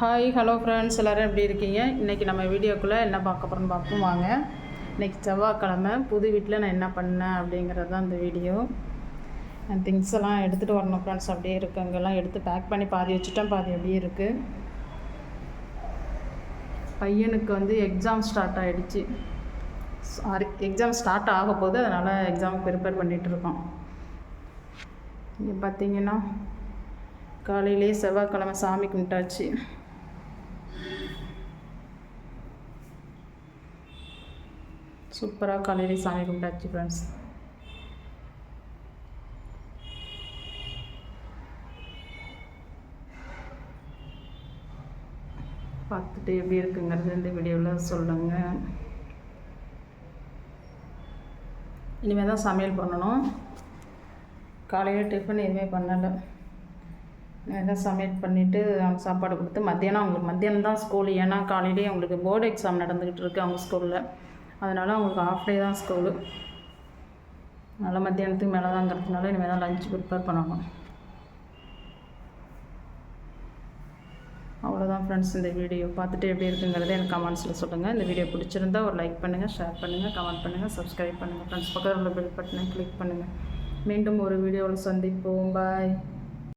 Hi hello friends எல்லோரும் எப்படி இருக்கீங்க? இன்றைக்கி நம்ம வீடியோக்குள்ளே என்ன பார்க்க போகிறோம்னு பார்ப்போம். வாங்க. இன்றைக்கி செவ்வாய்க்கிழமை. புது வீட்டில் நான் என்ன பண்ணேன் அப்படிங்கிறது தான் இந்த வீடியோ. திங்ஸ் எல்லாம் எடுத்துகிட்டு வரணும் ஃப்ரெண்ட்ஸ் அப்படியே இருக்குது அங்கெல்லாம் எடுத்து பேக் பண்ணி பாதி வச்சுட்டேன். பாதி அப்படியே இருக்குது பையனுக்கு வந்து எக்ஸாம் ஸ்டார்ட் ஆகிடுச்சு சாரி எக்ஸாம் ஸ்டார்ட் ஆக போகுது. அதனால் எக்ஸாமுக்கு ப்ரிப்பேர் பண்ணிகிட்ருக்கோம் இங்கே பார்த்தீங்கன்னா காலையிலே செவ்வாய்க்கிழமை சாமி கும்பிட்டாச்சு. சூப்பராக காலையில் சாமி கும்பிட்டாச்சு ஃப்ரெண்ட்ஸ் பார்த்துட்டு எப்படி இருக்குங்கிறது இந்த வீடியோவில் சொல்லுங்கள் இனிமேல் தான் சமையல் பண்ணணும். காலையில் டிஃபன் எதுவுமே பண்ணலை. தான் சமையல் பண்ணிவிட்டு அவங்க சாப்பாடு கொடுத்து மத்தியானம் அவங்களுக்கு மத்தியானம் தான் ஸ்கூல் ஏன்னா காலையிலேயே அவங்களுக்கு போர்டு எக்ஸாம் நடந்துக்கிட்டு இருக்கு அவங்க ஸ்கூலில் அதனால் அவங்களுக்கு ஆஃப் டே தான் ஸ்கூலு நல்ல மத்தியானத்துக்கு மேலே தாங்கிறதுனால இனிமேல் தான் லஞ்ச் ப்ரிப்பேர் பண்ணணும். அவ்வளோதான் ஃப்ரெண்ட்ஸ் இந்த வீடியோ பார்த்துட்டு எப்படி இருக்குங்கிறத எனக்கு கமெண்ட்ஸில் சொல்லுங்கள் இந்த வீடியோ பிடிச்சிருந்தா ஒரு லைக் பண்ணுங்கள் ஷேர் பண்ணுங்கள் கமெண்ட் பண்ணுங்கள் சப்ஸ்கிரைப் பண்ணுங்கள் ஃப்ரெண்ட்ஸ் பக்கத்தில் உள்ள பெல் பட்டனை கிளிக் பண்ணுங்கள் மீண்டும் ஒரு வீடியோவில் சந்திப்போம். பாய்